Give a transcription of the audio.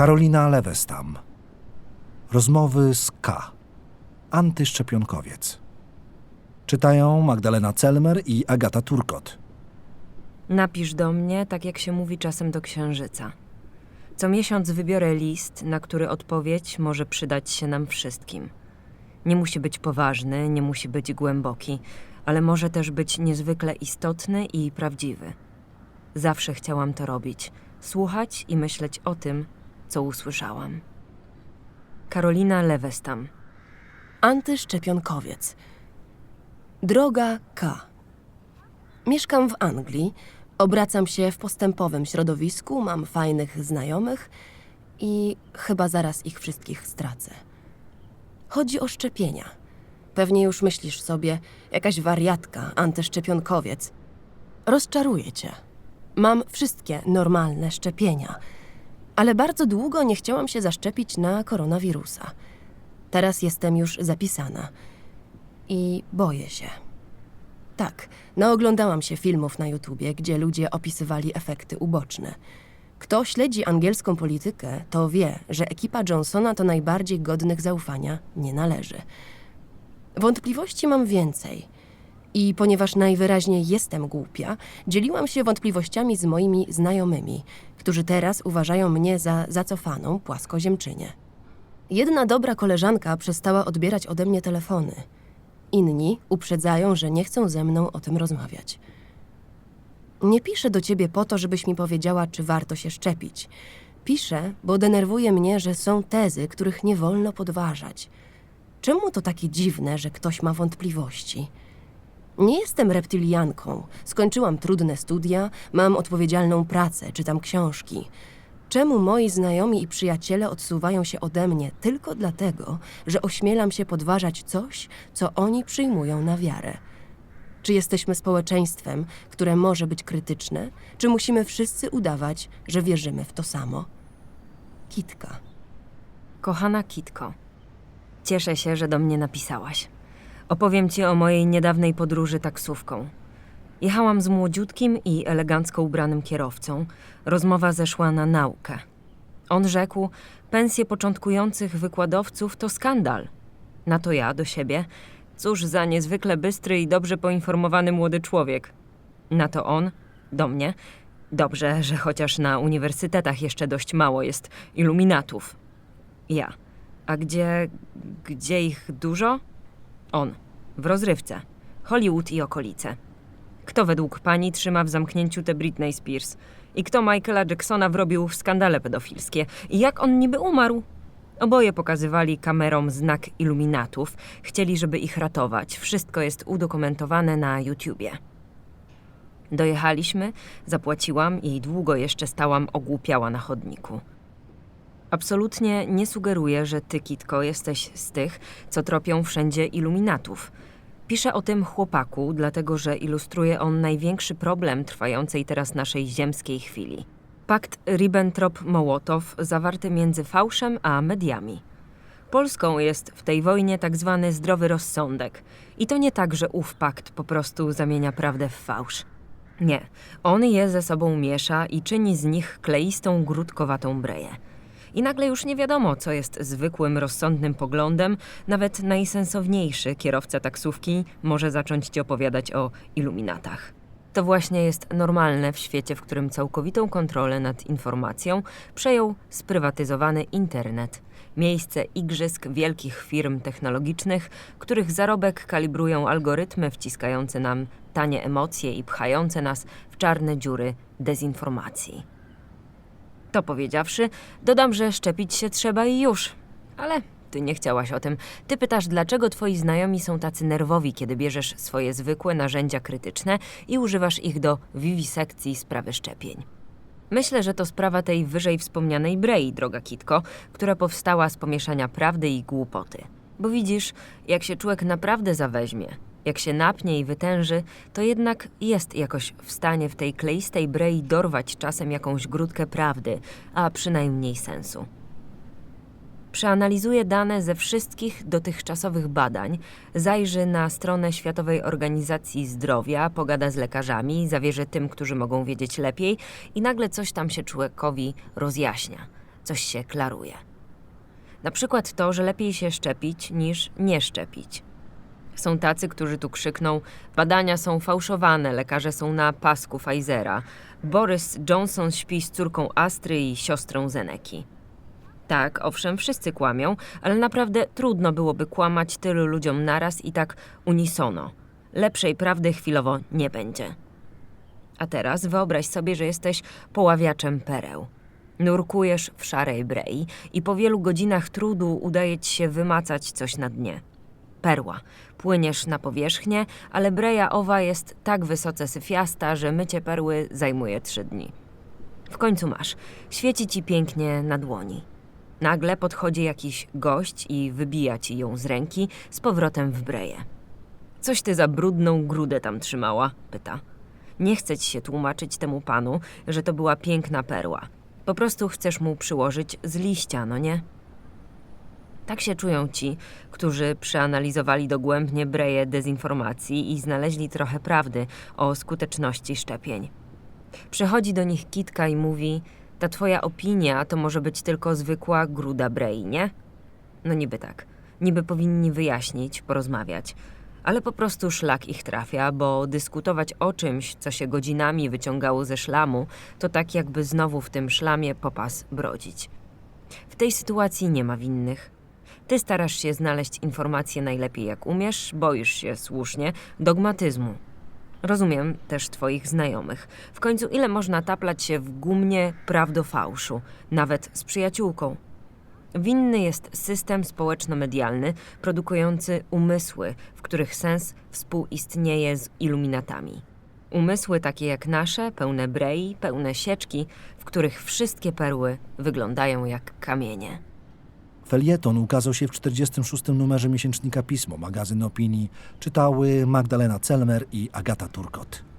Karolina Lewestam. Rozmowy z K. Antyszczepionkowiec. Czytają Magdalena Celmer i Agata Turkot. Napisz do mnie, tak jak się mówi czasem do księżyca. Co miesiąc wybiorę list, na który odpowiedź może przydać się nam wszystkim. Nie musi być poważny, nie musi być głęboki, ale może też być niezwykle istotny i prawdziwy. Zawsze chciałam to robić słuchać i myśleć o tym, co usłyszałam. Karolina Lewestam. Antyszczepionkowiec. Droga K. Mieszkam w Anglii, obracam się w postępowym środowisku, mam fajnych znajomych i chyba zaraz ich wszystkich stracę. Chodzi o szczepienia. Pewnie już myślisz sobie, jakaś wariatka, antyszczepionkowiec. Rozczaruję cię. Mam wszystkie normalne szczepienia, ale bardzo długo nie chciałam się zaszczepić na koronawirusa. Teraz jestem już zapisana i boję się. Tak, naoglądałam się filmów na YouTubie, gdzie ludzie opisywali efekty uboczne. Kto śledzi angielską politykę, to wie, że ekipa Johnsona to najbardziej godnych zaufania nie należy. Wątpliwości mam więcej. I ponieważ najwyraźniej jestem głupia, dzieliłam się wątpliwościami z moimi znajomymi, którzy teraz uważają mnie za zacofaną płaskoziemczynię. Jedna dobra koleżanka przestała odbierać ode mnie telefony. Inni uprzedzają, że nie chcą ze mną o tym rozmawiać. Nie piszę do ciebie po to, żebyś mi powiedziała, czy warto się szczepić. Piszę, bo denerwuje mnie, że są tezy, których nie wolno podważać. Czemu to takie dziwne, że ktoś ma wątpliwości? Nie jestem reptylianką. Skończyłam trudne studia, mam odpowiedzialną pracę, czytam książki. Czemu moi znajomi i przyjaciele odsuwają się ode mnie tylko dlatego, że ośmielam się podważać coś, co oni przyjmują na wiarę? Czy jesteśmy społeczeństwem, które może być krytyczne, czy musimy wszyscy udawać, że wierzymy w to samo? Kitka. Kochana Kitko, cieszę się, że do mnie napisałaś. Opowiem ci o mojej niedawnej podróży taksówką. Jechałam z młodziutkim i elegancko ubranym kierowcą. Rozmowa zeszła na naukę. On rzekł: Pensje początkujących wykładowców to skandal. Na to ja do siebie: Cóż za niezwykle bystry i dobrze poinformowany młody człowiek. Na to on do mnie: Dobrze, że chociaż na uniwersytetach jeszcze dość mało jest iluminatów. Ja. A gdzie. gdzie ich dużo? On. W rozrywce. Hollywood i okolice. Kto według pani trzyma w zamknięciu tę Britney Spears? I kto Michaela Jacksona wrobił w skandale pedofilskie? I jak on niby umarł? Oboje pokazywali kamerom znak iluminatów. Chcieli, żeby ich ratować. Wszystko jest udokumentowane na YouTubie. Dojechaliśmy, zapłaciłam i długo jeszcze stałam ogłupiała na chodniku. Absolutnie nie sugeruję, że ty, Kitko, jesteś z tych, co tropią wszędzie iluminatów. Piszę o tym chłopaku, dlatego że ilustruje on największy problem trwającej teraz naszej ziemskiej chwili. Pakt Ribbentrop-Mołotow zawarty między fałszem a mediami. Polską jest w tej wojnie tak zwany zdrowy rozsądek. I to nie tak, że ów pakt po prostu zamienia prawdę w fałsz. Nie, on je ze sobą miesza i czyni z nich kleistą, grudkowatą breję. I nagle już nie wiadomo, co jest zwykłym, rozsądnym poglądem. Nawet najsensowniejszy kierowca taksówki może zacząć ci opowiadać o iluminatach. To właśnie jest normalne w świecie, w którym całkowitą kontrolę nad informacją przejął sprywatyzowany internet. Miejsce igrzysk wielkich firm technologicznych, których zarobek kalibrują algorytmy wciskające nam tanie emocje i pchające nas w czarne dziury dezinformacji. To powiedziawszy, dodam, że szczepić się trzeba i już. Ale ty nie chciałaś o tym. Ty pytasz, dlaczego twoi znajomi są tacy nerwowi, kiedy bierzesz swoje zwykłe narzędzia krytyczne i używasz ich do wiwisekcji sprawy szczepień. Myślę, że to sprawa tej wyżej wspomnianej brei, droga Kitko, która powstała z pomieszania prawdy i głupoty. Bo widzisz, jak się człowiek naprawdę zaweźmie, jak się napnie i wytęży, to jednak jest jakoś w stanie w tej kleistej brei dorwać czasem jakąś grudkę prawdy, a przynajmniej sensu. Przeanalizuje dane ze wszystkich dotychczasowych badań, zajrzy na stronę Światowej Organizacji Zdrowia, pogada z lekarzami, zawierzy tym, którzy mogą wiedzieć lepiej i nagle coś tam się człowiekowi rozjaśnia. coś się klaruje. Na przykład to, że lepiej się szczepić niż nie szczepić. Są tacy, którzy tu krzykną: badania są fałszowane, lekarze są na pasku Pfizera. Boris Johnson śpi z córką Astry i siostrą Zeneki. Tak, owszem, wszyscy kłamią, ale naprawdę trudno byłoby kłamać tylu ludziom naraz i tak unisono. Lepszej prawdy chwilowo nie będzie. A teraz wyobraź sobie, że jesteś poławiaczem pereł. Nurkujesz w szarej brei i po wielu godzinach trudu udaje ci się wymacać coś na dnie. Perła. Płyniesz na powierzchnię, ale breja owa jest tak wysoce syfiasta, że mycie perły zajmuje trzy dni. W końcu masz. Świeci ci pięknie na dłoni. Nagle podchodzi jakiś gość i wybija ci ją z ręki z powrotem w breję. Coś ty za brudną grudę tam trzymała? pyta. Nie chce ci się tłumaczyć temu panu, że to była piękna perła. Po prostu chcesz mu przyłożyć z liścia, no nie? Tak się czują ci, którzy przeanalizowali dogłębnie breję dezinformacji i znaleźli trochę prawdy o skuteczności szczepień. Przychodzi do nich Kitka i mówi: Ta twoja opinia to może być tylko zwykła gruda brei, nie? No niby tak. Niby powinni wyjaśnić, porozmawiać. Ale po prostu szlak ich trafia, bo dyskutować o czymś, co się godzinami wyciągało ze szlamu, to tak jakby znowu w tym szlamie popas brodzić. W tej sytuacji nie ma winnych. Ty starasz się znaleźć informacje najlepiej jak umiesz, boisz się słusznie dogmatyzmu. Rozumiem też Twoich znajomych. W końcu, ile można taplać się w gumnie prawdo-fałszu, nawet z przyjaciółką? Winny jest system społeczno-medialny produkujący umysły, w których sens współistnieje z iluminatami. Umysły takie jak nasze, pełne brei, pełne sieczki, w których wszystkie perły wyglądają jak kamienie. Felieton ukazał się w 46. numerze miesięcznika Pismo, magazyn opinii. Czytały Magdalena Celmer i Agata Turkot.